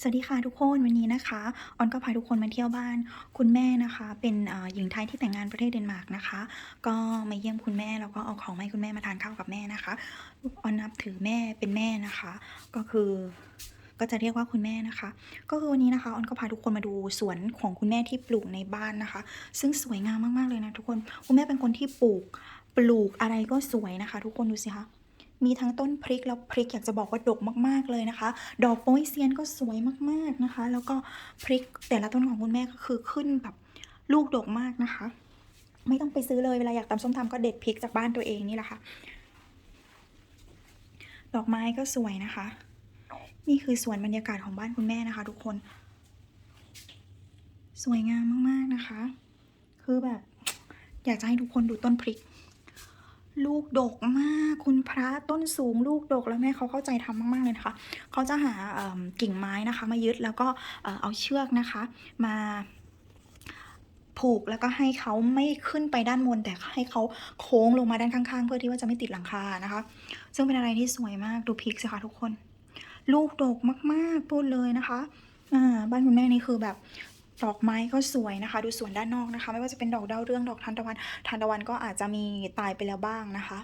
สวัสดีค่ะทุกคนวันนี้นะคะออนก็พาทุกคนมาเที่ยวบ้าน คุณแม่นะคะ เป็นหญิงไทยที่แต่งงานประเทศเดนมาร์กนะคะ ก็มาเยี่ยมคุณแม่แล้วก็เอาของให้คุณแม่มาทานข้าวกับแม่นะคะออนนับถือแม่เป็นแม่นะคะ ก็คือก็จะเรียกว่าคุณแม่นะคะ ก็คือวันนี้นะคะออนก็พาทุกคนมาดูสวนของคุณแม่ที่ปลูกในบ้านนะคะ ซึ่งสวยงามมากๆเลยนะทุกคนคุณแม่เป็นคนที่ปลูกปลูกอะไรก็สวยนะคะ ทุกคนดูสิคะ มีทั้งต้นพริกแล้วพริกอยากจะบอกว่าดกมาก ๆเลยนะคะ ดอกโป้ยเซียนก็สวยมากๆนะคะ แล้วก็พริกแต่ละต้นของคุณแม่ก็คือขึ้นแบบลูกดกมากนะคะ ไม่ต้องไปซื้อเลยเวลาอยากตำส้มตำก็เด็ดพริกจากบ้านตัวเองนี่แหละค่ะ ดอกไม้ก็สวยนะคะ นี่คือสวนบรรยากาศของบ้านคุณแม่นะคะ ทุกคน สวยงามมากๆนะคะ คือแบบ อยากจะให้ทุกคนดูต้นพริก ลูกดกมากคุณพระต้นสูงลูกดกแล้วแม่เขาเข้าใจทำมาก ๆ เลยนะคะ เขาจะหากิ่งไม้นะคะ มายึดแล้วก็เอาเชือกนะคะ มาผูกแล้วก็ให้เขาไม่ขึ้นไปด้านบนแต่ให้เขาโค้งลงมาด้านข้างๆ เพื่อที่ว่าจะไม่ติดหลังคานะคะ ซึ่งเป็นอะไรที่สวยมากดูพิกสิคะทุกคน ลูกดกมากๆพูดเลยนะคะอ่าบ้านคุณแม่นี่คือแบบ ดอกไม้ก็สวยนะคะ ดูสวนด้านนอกนะคะ ไม่ว่าจะเป็นดอกดาวเรืองดอกทานตะวันทานตะวันก็อาจจะมีตายไปแล้วบ้างนะคะ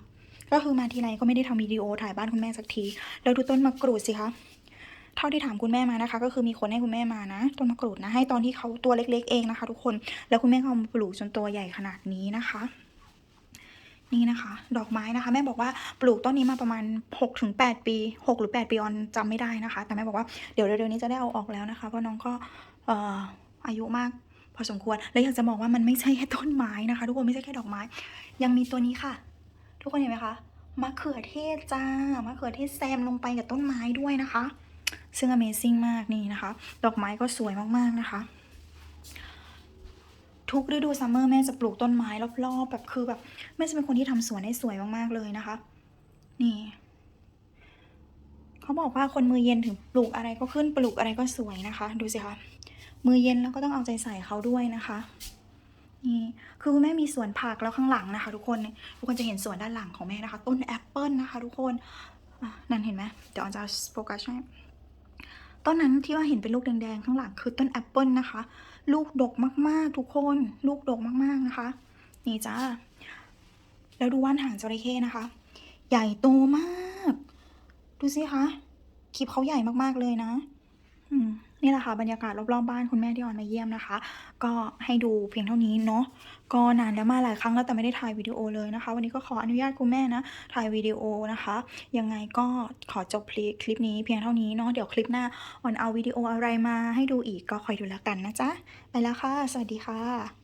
ก็คือมาทีไรก็ไม่ได้ทำวิดีโอถ่ายบ้านคุณแม่สักทีแล้วดูต้นมะกรูดสิคะเท่าที่ถามคุณแม่มานะคะ ก็คือมีคนให้คุณแม่มานะต้นมะกรูดนะให้ตอนที่เขาตัวเล็ก ๆ เองนะคะ ทุกคนแล้วคุณแม่ก็เอามาปลูกจนตัวใหญ่ขนาดนี้นะคะนี่นะคะ ดอกไม้นะคะ แม่บอกว่าปลูกต้นนี้มาประมาณ6ถึง8ปี 6 หรือ 8 ปีออนจำไม่ได้นะคะ แต่แม่บอกว่าเดี๋ยวเร็วๆนี้จะได้เอาออกแล้วนะคะ เพราะน้องก็เอ่อ อายุมาก พอสมควรแล้วอยากจะบอกว่ามันไม่ใช่แค่ต้นไม้นะคะ ทุกคนไม่ใช่แค่ดอกไม้ ยังมีตัวนี้ค่ะ ทุกคนเห็นไหมคะมะเขือเทศจ้ามะเขือเทศแซมลงไปกับต้นไม้ด้วยนะคะ ซึ่ง Amazing มากนี่นะคะ ดอกไม้ก็สวยมากๆนะคะ ทุกฤดูซัมเมอร์แม่จะปลูกต้นไม้รอบๆแบบคือแบบแม่จะเป็นคนที่ทำสวนให้สวยมากๆเลยนะคะ นี่เขาบอกว่าคนมือเย็นถึงปลูกอะไรก็ขึ้นปลูกอะไรก็สวยนะคะ ดูสิคะ มือเย็นแล้วก็ต้องเอาใจใส่เขาด้วยนะคะนี่คือคุณแม่มีสวนผักแล้วข้างหลังนะคะ ทุกคนทุกคนจะเห็นสวนด้านหลังของแม่นะคะ ต้นแอปเปิลนะคะ ทุกคนนั่นเห็นไหมเดี๋ยวออนจะโฟกัสให้ต้นนั้นที่ว่าเห็นเป็นลูกแดงๆข้างหลังคือต้นแอปเปิลนะคะ ลูกดกมากๆ ทุกคน ลูกดกมากๆนะคะ นี่จ้าแล้วดูว่านหางจระเข้นะคะ ใหญ่โตมาก ดูสิคะคลิปเขาใหญ่มากๆเลยนะ อืม นี่แหละค่ะบรรยากาศรอบๆบ้านคุณแม่ที่ออนมาเยี่ยมนะคะ ก็ให้ดูเพียงเท่านี้เนาะก็นานแล้วมาหลายครั้งแล้วแต่ไม่ได้ถ่ายวิดีโอเลยนะคะ วันนี้ก็ขออนุญาตคุณแม่นะถ่ายวิดีโอนะคะยังไงก็ขอจบคลิปนี้เพียงเท่านี้เนาะเดี๋ยวคลิปหน้าออนเอาวิดีโออะไรมาให้ดูอีกก็คอยดูแล้วกันนะจ๊ะไปแล้วค่ะ สวัสดีค่ะ